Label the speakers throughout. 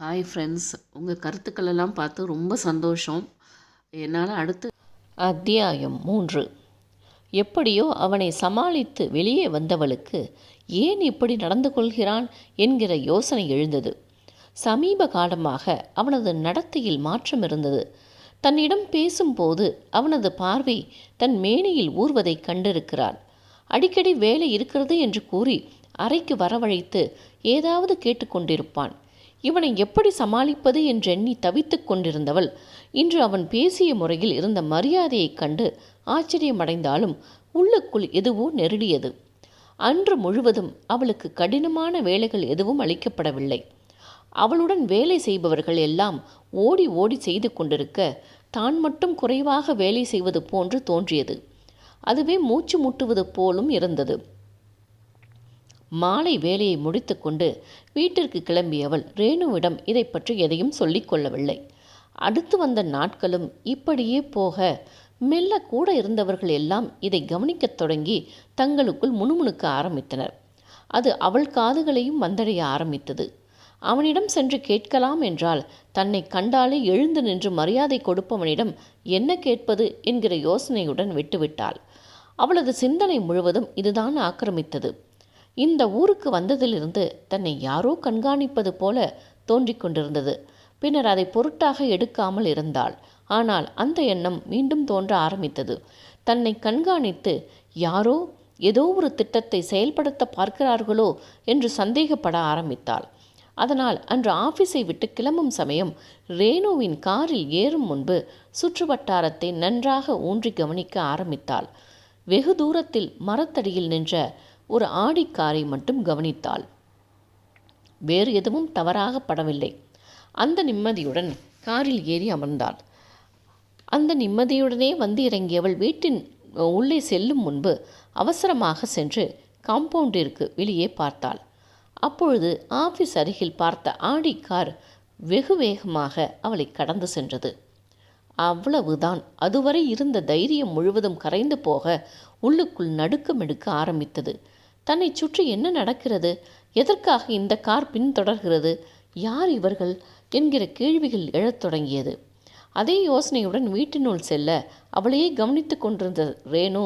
Speaker 1: Hi friends உங்கள் கருத்துக்களெல்லாம் பார்த்து ரொம்ப சந்தோஷம். என்னால் அடுத்து
Speaker 2: அத்தியாயம் மூன்று. எப்படியோ அவனை சமாளித்து வெளியே வந்தவளுக்கு ஏன் இப்படி நடந்து கொள்கிறான் என்கிற யோசனை எழுந்தது. சமீப காலமாக அவனது நடத்தையில் மாற்றம் இருந்தது. தன்னிடம் பேசும்போது அவனது பார்வை தன் மேனியில் ஊர்வதை கண்டிருக்கிறான். அடிக்கடி வேலை இருக்கிறது என்று கூறி அறைக்கு வரவழைத்து ஏதாவது கேட்டுக்கொண்டிருப்பான். இவனை எப்படி சமாளிப்பது என்றெண்ணி தவித்துக் கொண்டிருந்தவள். இன்று அவன் பேசிய முறையில் இருந்த மரியாதையைக் கண்டு ஆச்சரியமடைந்தாலும் உள்ளுக்குள் எதுவோ நெருடியது. அன்று முழுவதும் அவளுக்கு கடினமான வேலைகள் எதுவும் அளிக்கப்படவில்லை. அவளுடன் வேலை செய்பவர்கள் எல்லாம் ஓடி ஓடி செய்து கொண்டிருக்க தான் மட்டும் குறைவாக வேலை செய்வது போன்று தோன்றியது. அதுவே மூச்சு முட்டுவது போலும் இருந்தது. மாலை வேலையை முடித்துக்கொண்டு வீட்டிற்கு கிளம்பியவள் ரேணுவிடம் இதை பற்றி எதையும் சொல்லிக் கொள்ளவில்லை. அடுத்து வந்த நாட்களும் இப்படியே போக மெல்ல கூட இருந்தவர்கள் எல்லாம் இதை கவனிக்கத் தொடங்கி தங்களுக்குள் முணுமுணுக்க ஆரம்பித்தனர். அது அவள் காதுகளையும் வந்தடைய ஆரம்பித்தது. அவனிடம் சென்று கேட்கலாம் என்றால் தன்னை கண்டாலே எழுந்து நின்று மரியாதை கொடுப்பவனிடம் என்ன கேட்பது என்கிற யோசனையுடன் விட்டுவிட்டாள். அவளது சிந்தனை முழுவதும் இதுதான் ஆக்கிரமித்தது. இந்த ஊருக்கு வந்ததிலிருந்து தன்னை யாரோ கண்காணிப்பது போல தோன்றிக் கொண்டிருந்தது. பின்னர் அதை பொருட்டாக எடுக்காமல் இருந்தாள். ஆனால் அந்த எண்ணம் மீண்டும் தோன்ற ஆரம்பித்தது. தன்னை கண்காணித்து யாரோ ஏதோ ஒரு திட்டத்தை செயல்படுத்த பார்க்கிறார்களோ? என்று சந்தேகப்பட ஆரம்பித்தாள். அதனால் அன்று ஆபீஸை விட்டு கிளம்பும் சமயம் ரேணுவின் காரில் ஏறும் முன்பு சுற்றுவட்டாரத்தை நன்றாக ஊன்றி கவனிக்க ஆரம்பித்தாள். வெகு தூரத்தில் மரத்தடியில் நின்ற ஒரு ஆடிக்காரை மட்டும் கவனித்தாள். வேறு எதுவும் தவறாக படவில்லை அந்த நிம்மதியுடன் காரில் ஏறி அமர்ந்தாள். அந்த நிம்மதியுடனே வந்து இறங்கியவள் வீட்டின் உள்ளே செல்லும் முன்பு அவசரமாக சென்று காம்பவுண்டிற்கு வெளியே பார்த்தாள். அப்பொழுது ஆபீஸ் அருகில் பார்த்த ஆடி கார் வெகு வேகமாக அவளை கடந்து சென்றது. அவ்வளவுதான். அதுவரை இருந்த தைரியம் முழுவதும் கரைந்து போக உள்ளுக்குள் நடுக்கம் எடுக்க ஆரம்பித்தது. தன்னை சுற்றி என்ன நடக்கிறது? எதற்காக இந்த கார் பின்தொடர்கிறது? யார் இவர்கள்? என்கிற கேள்விகள் எழத் தொடங்கியது. அதே யோசனையுடன் வீட்டினுள் செல்ல அவளையே கவனித்து கொண்டிருந்த ரேணு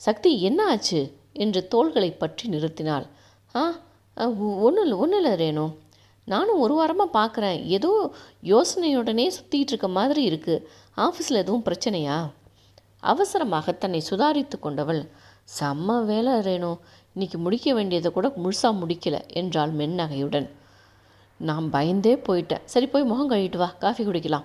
Speaker 2: சக்தி என்ன ஆச்சு? என்று தோள்களை பற்றி நிறுத்தினாள். ஆ ஒன்றும் இல்லை ஒன்றும் இல்லை ரேணு. நானும் ஒரு வாரமாக பார்க்குறேன் ஏதோ யோசனையுடனே சுற்றிட்டு இருக்க மாதிரி இருக்குது ஆஃபீஸில் எதுவும் பிரச்சனையா? அவசரமாக தன்னை சுதாரித்து கொண்டவள். செம்ம வேலை ரேணு. இன்னைக்கு முடிக்க வேண்டியதை கூட முழுசாக முடிக்கல என்றாள் மென்னகையுடன். நான் பயந்தே போயிட்டேன். சரி போய் முகம் கழுவிட்டு வா. காஃபி குடிக்கலாம்.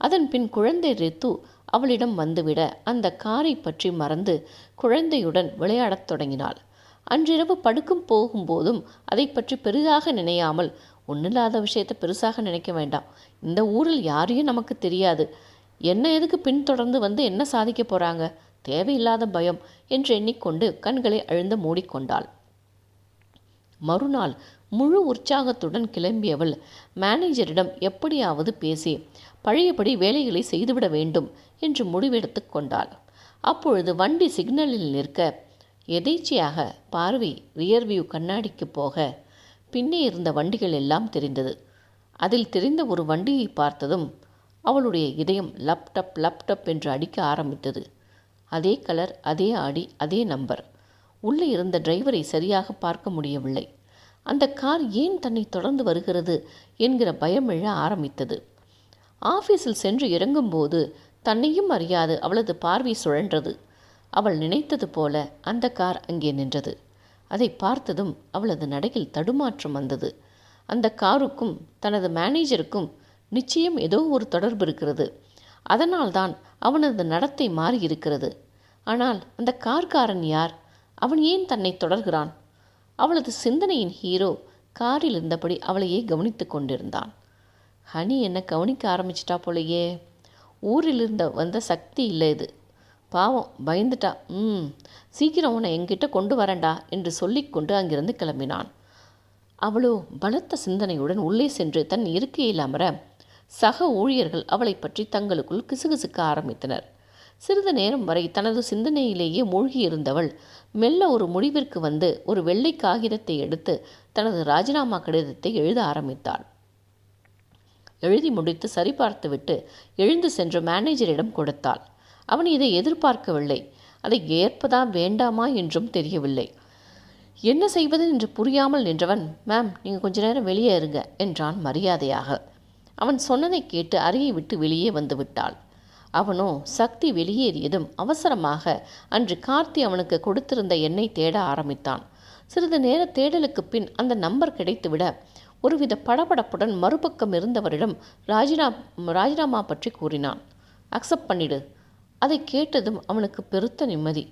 Speaker 2: அதன் பின் குழந்தை ரித்து அவளிடம் வந்துவிட அந்த காரை பற்றி மறந்து குழந்தையுடன் விளையாடத் தொடங்கினாள். அன்றிரவு படுக்கும் போகும்போதும் அதை பற்றி பெரிதாக நினையாமல் ஒன்றில்லாத விஷயத்தை பெருசாக நினைக்க வேண்டாம். இந்த ஊரில் யாரையும் நமக்கு தெரியாது. என்ன எதுக்கு பின்தொடர்ந்து வந்து என்ன சாதிக்க போகிறாங்க தேவையில்லாத பயம் என்று எண்ணிக்கொண்டு கண்களை அழுந்த மூடிக்கொண்டாள். மறுநாள் முழு உற்சாகத்துடன் கிளம்பியவள் மேனேஜரிடம் எப்படியாவது பேசி பழையபடி வேலைகளை செய்துவிட வேண்டும் என்று முடிவெடுத்து கொண்டாள். அப்பொழுது வண்டி சிக்னலில் நிற்க எதேச்சியாக பார்வை ரியர்வியூ கண்ணாடிக்கு போக பின்னே இருந்த வண்டிகள் எல்லாம் தெரிந்தது. அதில் தெரிந்த ஒரு வண்டியை பார்த்ததும் அவளுடைய இதயம் லப்டப் லப்டப் என்று அடிக்க ஆரம்பித்தது. அதே கலர் அதே ஆடி அதே நம்பர். உள்ளே இருந்த டிரைவரை சரியாக பார்க்க முடியவில்லை. அந்த கார் ஏன் தன்னை தொடர்ந்து வருகிறது என்கிற பயம் எழ ஆரம்பித்தது. ஆஃபீஸில் சென்று இறங்கும்போது தன்னையும் அறியாது அவளது பார்வை சுழன்றது. அவள் நினைத்தது போல அந்த கார் அங்கே நின்றது. அதை பார்த்ததும் அவளது நடையில் தடுமாற்றம் வந்தது. அந்த காருக்கும் தனது மேனேஜருக்கும் நிச்சயம் ஏதோ ஒரு தொடர்பு இருக்கிறது. அதனால்தான் அவனது நடத்தை மாறியிருக்கிறது. ஆனால் அந்த கார்காரன் யார்? அவன் ஏன் தன்னை தொடர்கிறான்? அவளது சிந்தனையின் ஹீரோ காரில் இருந்தபடி அவளையே கவனித்து கொண்டிருந்தான். ஹனி என்ன கவனிக்க ஆரம்பிச்சிட்டா போலையே. ஊரில் இருந்த வந்த சக்தி இல்லை இது. பாவம் பயந்துட்டா. ம் சீக்கிரம் உன்னை எங்கிட்ட கொண்டு வரேன்டா என்று சொல்லிக்கொண்டு அங்கிருந்து கிளம்பினான். அவளோ பலத்த சிந்தனையுடன் உள்ளே சென்று தன் இருக்கையில் அமர சக ஊழியர்கள் அவளை பற்றி தங்களுக்குள் கிசுகிசுக்க ஆரம்பித்தனர். சிறிது நேரம் வரை தனது சிந்தனையிலேயே மூழ்கியிருந்தவள். மெல்ல ஒரு முடிவிற்கு வந்து ஒரு வெள்ளை காகிதத்தை எடுத்து தனது ராஜினாமா கடிதத்தை எழுத ஆரம்பித்தாள். எழுதி முடித்து சரிபார்த்துவிட்டு எழுந்து சென்று மேனேஜரிடம் கொடுத்தாள். அவன் இதை எதிர்பார்க்கவில்லை. அதை ஏற்பதா வேண்டாமா என்றும் தெரியவில்லை. என்ன செய்வது? என்று புரியாமல் நின்றவன் மேம் நீங்கள் கொஞ்ச நேரம் வெளியே இருங்க என்றான் மரியாதையாக. அவன் சொன்னதை கேட்டு அறையை விட்டு வெளியே வந்து விட்டாள். அவனோ சக்தி வெளியேறியதும் அவசரமாக அன்று கார்த்தி அவனுக்கு கொடுத்திருந்த எண்ணை தேட ஆரம்பித்தான். சிறிது நேர தேடலுக்கு பின் அந்த நம்பர் கிடைத்துவிட ஒருவித படபடப்புடன் மறுபக்கம் இருந்தவரிடம் ராஜினா ராஜினாமா பற்றி கூறினான். அக்செப்ட் பண்ணிடு. அதை கேட்டதும் அவனுக்கு பெருத்த நிம்மதி.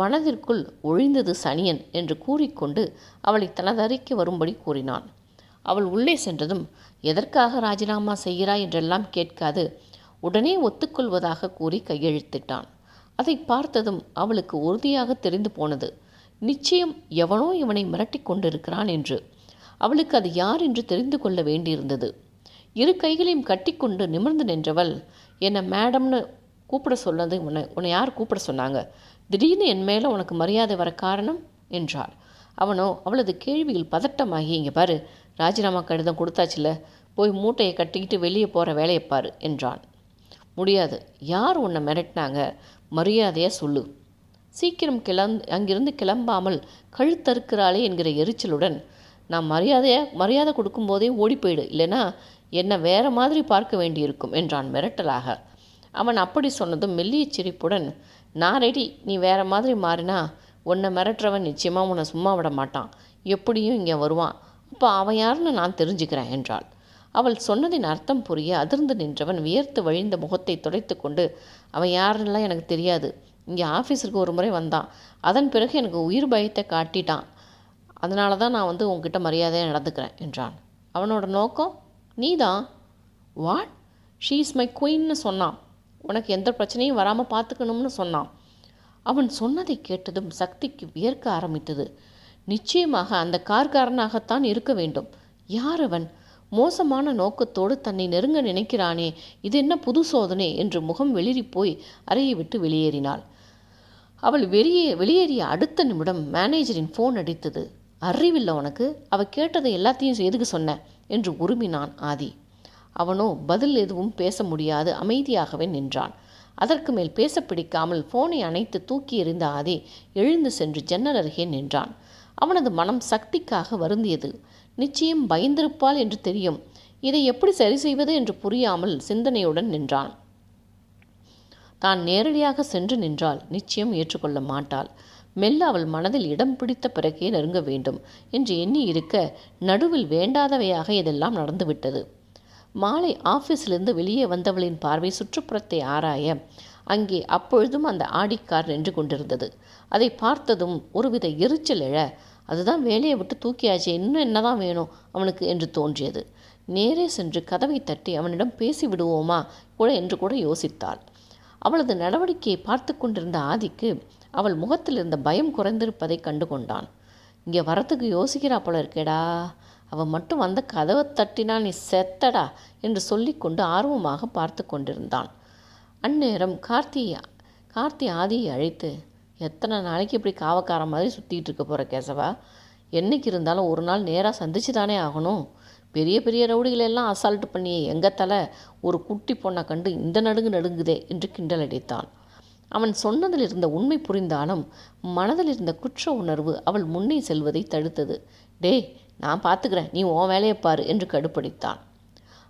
Speaker 2: மனதிற்குள் ஒழிந்தது சனியன் என்று கூறிக்கொண்டு அவளை தனதறிக்கு வரும்படி கூறினான். அவள் உள்ளே சென்றதும் எதற்காக ராஜினாமா செய்கிறாய் என்றெல்லாம் கேட்காது. உடனே ஒத்துக்கொள்வதாக கூறி கையெழுத்திட்டான். அதை பார்த்ததும் அவளுக்கு உறுதியாக தெரிந்து போனது. நிச்சயம் எவனோ இவனை மிரட்டி கொண்டிருக்கிறான் என்று. அவளுக்கு அது யார் என்று தெரிந்து கொள்ள வேண்டியிருந்தது. இரு கைகளையும் கட்டிக்கொண்டு நிமிர்ந்து நின்றவள் என்னை மேடம்னு கூப்பிட சொன்னது உன்னை உன்னை யார் கூப்பிட சொன்னாங்க? திடீர்னு என் மேலே உனக்கு மரியாதை வர காரணம்? என்றாள். அவனோ அவளது கேள்வியில் பதட்டமாகி இங்கே பாரு ராஜினாமா கடிதம் கொடுத்தாச்சுல போய் மூட்டையை கட்டிக்கிட்டு வெளியே போகிற வேலையை பாரு என்றான். முடியாது. யார் உன்னை மிரட்டினாங்க? மரியாதையாக சொல்லு. சீக்கிரம் கிளந்து அங்கிருந்து கிளம்பாமல் கழுத்தறுக்கிறாளே என்கிற எரிச்சலுடன் நான் மரியாதையை மரியாதை கொடுக்கும்போதே ஓடி போயிடு. இல்லைனா என்னை வேற மாதிரி பார்க்க வேண்டியிருக்கும் என்றான் மிரட்டலாக. அவன் அப்படி சொன்னதும் மெல்லிய சிரிப்புடன் நான் ரெடி நீ வேற மாதிரி மாறினா உன்னை மிரட்டுறவன் நிச்சயமாக உன்னை சும்மா விட மாட்டான். எப்படியும் இங்கே வருவான். அப்போ அவன் யாருன்னு நான் தெரிஞ்சுக்கிறேன் என்றாள். அவள் சொன்னதின் அர்த்தம் புரிய அதிர்ந்து நின்றவன் வியர்த்து வழிந்த முகத்தை துடைத்து கொண்டு அவன் யாருன்னெலாம் எனக்கு தெரியாது. இங்கே ஆஃபீஸுக்கு ஒரு முறை வந்தான். அதன் பிறகு எனக்கு உயிர் பயத்தை காட்டிட்டான். அதனால தான் நான் வந்து உங்ககிட்ட மரியாதையாக நடந்துக்கிறேன் என்றான். அவனோட நோக்கம் நீ தான் வாட் ஷீ இஸ் மை குயின்னு சொன்னான். உனக்கு எந்த பிரச்சனையும் வராமல் பார்த்துக்கணும்னு சொன்னான். அவன் சொன்னதை கேட்டதும் சக்திக்கு வியர்க்க ஆரம்பித்தது. நிச்சயமாக அந்த கார்காரனாகத்தான் இருக்க வேண்டும். யார் அவன்? மோசமான நோக்கத்தோடு தன்னை நெருங்க நினைக்கிறானே இது என்ன புது சோதனை? என்று முகம் வெளிரி போய் அறையை விட்டு வெளியேறினாள். அவள் வெளியே வெளியேறிய அடுத்த நிமிடம் மேனேஜரின் ஃபோன் அடித்தது. அறிவில்லை உனக்கு. அவள் கேட்டதை எல்லாத்தையும் எதுக்கு சொன்ன என்று உருமினான் ஆதி. அவனோ பதில் எதுவும் பேச முடியாது அமைதியாகவே நின்றான். அதற்கு மேல் பேச பிடிக்காமல் போனை அணைத்து தூக்கி எறிந்த ஆதி எழுந்து சென்று ஜன்னல் அருகே நின்றான். அவனது மனம் சக்திக்காக வருந்தியது. நிச்சயம் பயந்திருப்பாள் என்று தெரியும். இதை எப்படி சரி செய்வது என்று புரியாமல் சிந்தனையுடன் நின்றான். தான் நேரடியாக சென்று நின்றால் நிச்சயம் ஏற்றுக்கொள்ள மாட்டாள். மெல்ல அவள் மனதில் இடம் பிடித்த பிறகே நெருங்க வேண்டும் என்று எண்ணி இருக்க நடுவில் வேண்டாதவையாக இதெல்லாம் நடந்துவிட்டது. மாலை ஆஃபீஸிலிருந்து வெளியே வந்தவளின் பார்வை சுற்றுப்புறத்தை ஆராய அங்கே அப்பொழுதும் அந்த ஆடிக்கார் நின்று கொண்டிருந்தது. அதை பார்த்ததும் ஒருவித எரிச்சல் எழ அதுதான் வேலையை விட்டு தூக்கியாச்சே. இன்னும் என்னதான் வேணும் அவனுக்கு என்று தோன்றியது. நேரே சென்று கதவை தட்டி அவனிடம் பேசி விடுவோமா? கூட என்று கூட யோசித்தாள். அவளது நடவடிக்கையை பார்த்து கொண்டிருந்த ஆதிக்கு அவள் முகத்தில் இருந்த பயம் குறைந்திருப்பதை கண்டு கொண்டான் இங்கே வரத்துக்கு யோசிக்கிறா போல இருக்கேடா. அவன் மட்டும் வந்த கதவை தட்டினா நீ செத்தடா என்று சொல்லிக்கொண்டு ஆர்வமாக பார்த்து கொண்டிருந்தான். அந்நேரம் கார்த்தி கார்த்தி ஆதியை அழைத்து எத்தனை நாளைக்கு இப்படி காவக்கார மாதிரி சுற்றிட்டு இருக்க போகிற கேசவா? என்றைக்கு இருந்தாலும் ஒரு நாள் நேராக சந்திச்சு தானே ஆகணும். பெரிய பெரிய ரவுடிகளெல்லாம் அசால்ட் பண்ணி எங்கள் தலை? ஒரு குட்டி பொண்ணை கண்டு இந்த நடுங்கு நடுங்குதே என்று கிண்டல் அடித்தான். அவன் சொன்னதில் இருந்த உண்மை புரிந்தாலும் மனதில் இருந்த குற்ற உணர்வு அவள் முன்னே செல்வதை தடுத்தது. டேய் நான் பார்த்துக்கிறேன் நீ உன் வேலையை பாரு என்று கடுப்படித்தான்.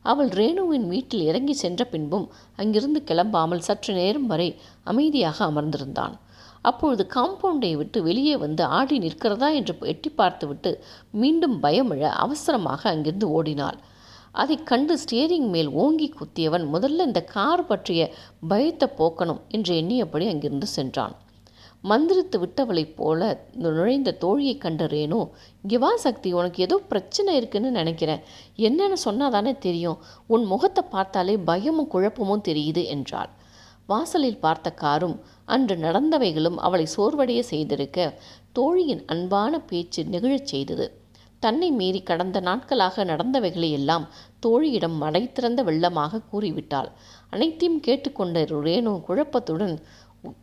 Speaker 2: அவள் ரேணுவின் வீட்டில் இறங்கி சென்ற பின்பும் அங்கிருந்து கிளம்பாமல் சற்று நேரம் வரை அமைதியாக அமர்ந்திருந்தான். அப்பொழுது காம்பவுண்டை விட்டு வெளியே வந்து ஆடி நிற்கிறதா என்று எட்டி பார்த்துவிட்டு மீண்டும் பயமிழ அவசரமாக அங்கிருந்து ஓடினாள். அதைக் கண்டு ஸ்டியரிங் மேல் ஓங்கி குத்தியவன் முதல்ல இந்த கார் பற்றிய பயத்தை போக்கணும் என்று எண்ணியபடி அங்கிருந்து சென்றான். மந்திரித்து விட்டவளைப் போல நுழைந்த தோழியை கண்ட ரேணு இங்கே வா சக்தி உனக்கு ஏதோ பிரச்சனை இருக்குன்னு நினைக்கிறேன். என்னன்னு சொன்னால் தானே தெரியும். உன் முகத்தை பார்த்தாலே பயமும் குழப்பமும் தெரியுது என்றாள். வாசலில் பார்த்த காரும் அன்று நடந்தவைகளும் அவளை சோர்வடைய செய்திருக்க தோழியின் அன்பான பேச்சு நெகிழச் செய்தது. தன்னை மீறி கடந்த நாட்களாக நடந்தவைகளை எல்லாம் தோழியிடம் மடை திறந்த வெள்ளமாக கூறிவிட்டாள். அனைத்தையும் கேட்டுக்கொண்ட ரேணு குழப்பத்துடன்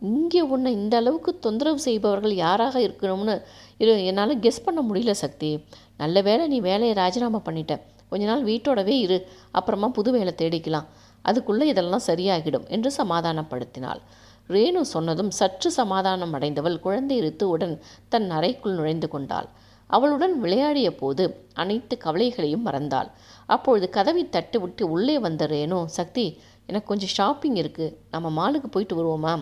Speaker 2: இங்கே உன்னை இந்த அளவுக்கு தொந்தரவு செய்பவர்கள் யாராக இருக்கணும்னு இரு என்னால் கெஸ் பண்ண முடியல சக்தி. நல்ல வேளை நீ வேலையை ராஜினாமா பண்ணிட்ட. கொஞ்ச நாள் வீட்டோடவே இரு. அப்புறமா புது வேலை தேடிக்கலாம். அதுக்குள்ளே இதெல்லாம் சரியாகிடும் என்று சமாதானப்படுத்தினாள். ரேணு சொன்னதும் சற்று சமாதானம் அடைந்தவள் குழந்தை ரித்துவுடன் தன் அறைக்குள் நுழைந்து கொண்டாள். அவளுடன் விளையாடிய போது அனைத்து கவலைகளையும் மறந்தாள். அப்பொழுது கதவை தட்டு விட்டு உள்ளே வந்த ரேணு சக்தி எனக்கு கொஞ்சம் ஷாப்பிங் இருக்குது நம்ம மாலுக்கு போயிட்டு வருவோமா?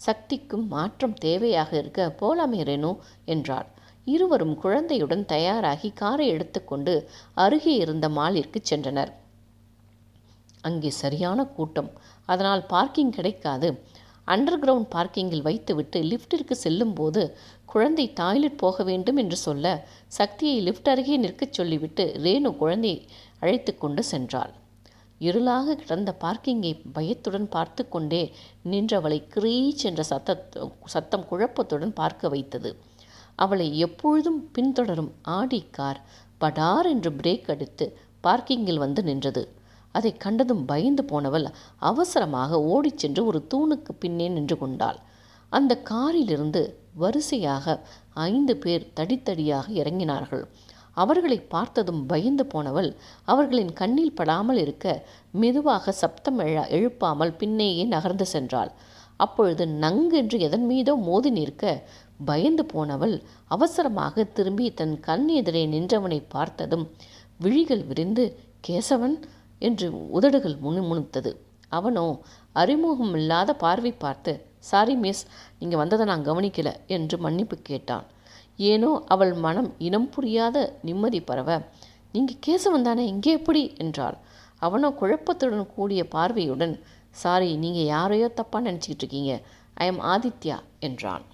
Speaker 2: சக்திக்கும் மாற்றம் தேவையாக இருக்க போலாமே ரேணு என்றாள். இருவரும் குழந்தையுடன் தயாராகி காரை எடுத்துக்கொண்டு அருகே இருந்த மாலிற்கு சென்றனர். அங்கே சரியான கூட்டம். அதனால் பார்க்கிங் கிடைக்காது. அண்டர் கிரவுண்ட் பார்க்கிங்கில் வைத்துவிட்டு லிஃப்டிற்கு செல்லும்போது குழந்தை டாய்லெட் போக வேண்டும் என்று சொல்ல சக்தியை லிஃப்ட் அருகே நிற்கச் சொல்லிவிட்டு ரேணு குழந்தையை அழைத்து கொண்டு சென்றாள். இருளாக கிடந்த பார்க்கிங்கை பயத்துடன் பார்த்து கொண்டே நின்றவளை கிரீச் என்ற சத்த சத்தம் குழப்பத்துடன் பார்க்க வைத்தது. அவளை எப்பொழுதும் பின்தொடரும் ஆடி கார் படார் என்று பிரேக் அடித்து பார்க்கிங்கில் வந்து நின்றது. அதை கண்டதும் பயந்து போனவள் அவசரமாக ஓடிச் சென்று ஒரு தூணுக்கு பின்னே நின்று கொண்டாள். அந்த காரிலிருந்து வரிசையாக ஐந்து பேர் தடித்தடியாக இறங்கினார்கள். அவர்களை பார்த்ததும் பயந்து போனவள் அவர்களின் கண்ணில் படாமல் இருக்க மெதுவாக சப்தம் எழ எழுப்பாமல் பின்னேயே நகர்ந்து சென்றாள். அப்பொழுது நங்கென்று எதன் மீதோ மோதி நிற்க பயந்து போனவள் அவசரமாக திரும்பி தன் கண் எதிரே நின்றவனை பார்த்ததும் விழிகள் விரிந்து கேசவன் என்று உதடுகள் முணுமுணுத்தது அவனோ அறிமுகமில்லாத பார்வை பார்த்து சாரி மிஸ் நீங்கள் வந்ததை நான் கவனிக்கல என்று மன்னிப்பு கேட்டான். ஏனோ அவள் மனம் இனம் புரியாத நிம்மதி பரவ நீங்கள் கேசவன் தானே இங்கே எப்படி? என்றாள். அவனோ குழப்பத்துடன் கூடிய பார்வையுடன் சாரி நீங்கள் யாரையோ தப்பாக நினச்சிக்கிட்டு இருக்கீங்க ஐ எம் ஆதித்யா என்றான்.